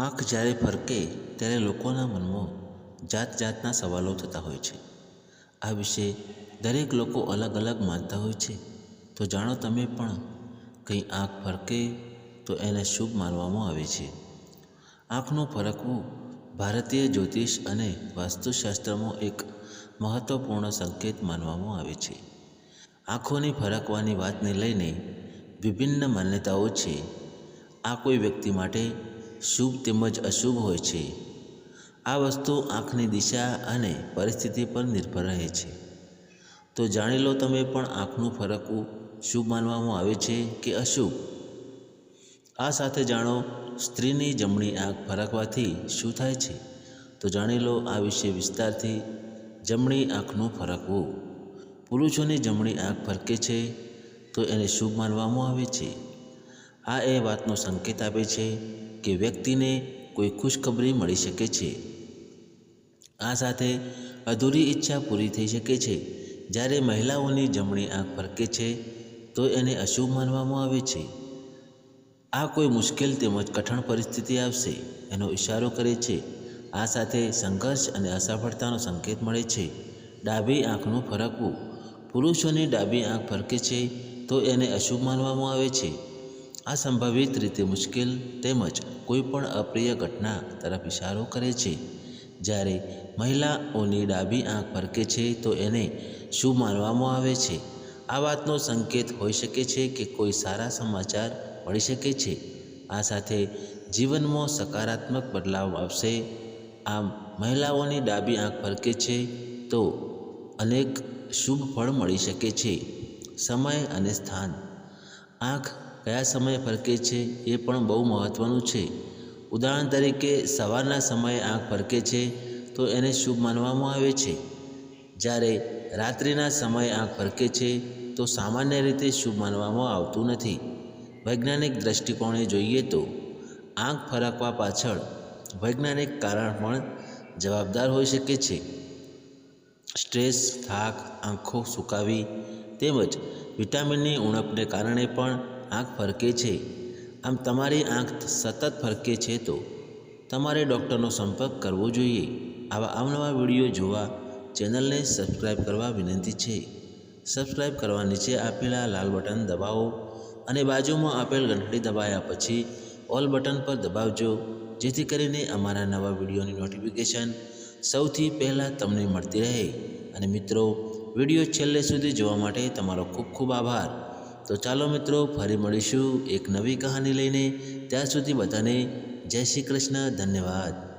આંખ જ્યારે ફરકે ત્યારે લોકોના મનમાં જાત જાતના સવાલો થતા હોય છે. આ વિશે દરેક લોકો અલગ અલગ માનતા હોય છે. તો જાણો તમે પણ કંઈ આંખ ફરકે તો એને શુભ માનવામાં આવે છે. આંખનું ફરકવું ભારતીય જ્યોતિષ અને વાસ્તુશાસ્ત્રમાં એક મહત્ત્વપૂર્ણ સંકેત માનવામાં આવે છે. આંખોની ફરકવાની વાતને લઈને વિભિન્ન માન્યતાઓ છે. આ કોઈ વ્યક્તિ માટે શુભ તેમજ અશુભ હોય છે. આ વસ્તુ આંખની દિશા અને પરિસ્થિતિ પર નિર્ભર રહે છે. તો જાણી લો તમે પણ આંખનું ફરકવું શુભ માનવામાં આવે છે કે અશુભ? આ સાથે જાણો, સ્ત્રીની જમણી આંખ ફરકવાથી શું થાય છે? તો જાણી લો આ વિશે વિસ્તારથી જમણી આંખનું ફરકવું. પુરુષોની જમણી આંખ ફરકે છે, તો એને શુભ માનવામાં આવે છે. આ એ વાતનો સંકેત આપે છે કે વ્યક્તિને કોઈ ખુશખબરી મળી શકે છે. આ સાથે અધૂરી ઈચ્છા પૂરી થઈ શકે છે. જ્યારે મહિલાઓની જમણી આંખ ફરકે છે, તો એને અશુભ માનવામાં આવે છે. આ કોઈ મુશ્કેલ તેમજ કઠણ પરિસ્થિતિ આવશે, એનો ઇશારો કરે છે. આ સાથે સંઘર્ષ અને અસફળતાનો સંકેત મળે છે. ડાબી આંખનું ફરકવું. પુરુષોની ડાબી આંખ ફરકે છે, તો એને અશુભ માનવામાં આવે છે. આ સંભવિત રીતે મુશ્કેલ તેમજ કોઈ પણ અપ્રિય ઘટના તરફ ઇશારો કરે છે. જ્યારે મહિલાઓની ડાબી આંખ ફરકે છે તો એને શું માનવામાં આવે છે? આ વાતનો સંકેત હોઈ શકે છે કે કોઈ સારા સમાચાર મળી શકે છે. આ સાથે જીવનમાં સકારાત્મક બદલાવ આવશે. આમ મહિલાઓની ડાબી આંખ ફરકે છે તો અનેક શુભ ફળ મળી શકે છે. સમય અને સ્થાન. આંખ કયા સમયે ફરકે છે એ પણ બહુ મહત્ત્વનું છે. ઉદાહરણ તરીકે, સવારના સમયે આંખ ફરકે છે તો એને શુભ માનવામાં આવે છે. જ્યારે રાત્રિના સમયે આંખ ફરકે છે તો સામાન્ય રીતે શુભ માનવામાં આવતું નથી. વૈજ્ઞાનિક દૃષ્ટિકોણે જોઈએ તો, આંખ ફરકવા પાછળ વૈજ્ઞાનિક કારણ પણ જવાબદાર હોઈ શકે છે. સ્ટ્રેસ, થાક, આંખો સુકાવી તેમજ વિટામિનની ઉણપને કારણે પણ આંખ ફરકે છે? આમ તમારી આંખ સતત ફરકે છે તો તમારે ડૉક્ટરનો સંપર્ક કરવો જોઈએ. આવા અવનવા વીડિયો જોવા ચેનલને સબસ્ક્રાઈબ કરવા વિનંતી છે. સબસ્ક્રાઈબ કરવા નીચે આપેલા લાલ બટન દબાવો અને બાજુમાં આપેલ ઘંટડી દબાયા પછી ઓલ બટન પર દબાવજો, જેથી કરીને અમારા નવા વિડીયોની નોટિફિકેશન સૌથી પહેલાં તમને મળતી રહે. અને મિત્રો, વીડિયો છેલ્લે સુધી જોવા માટે તમારો ખૂબ ખૂબ આભાર. તો ચાલો મિત્રો ફરી મળીશું એક નવી કહાની લઈને. ત્યાં સુધી બધાને જય શ્રી કૃષ્ણ, ધન્યવાદ.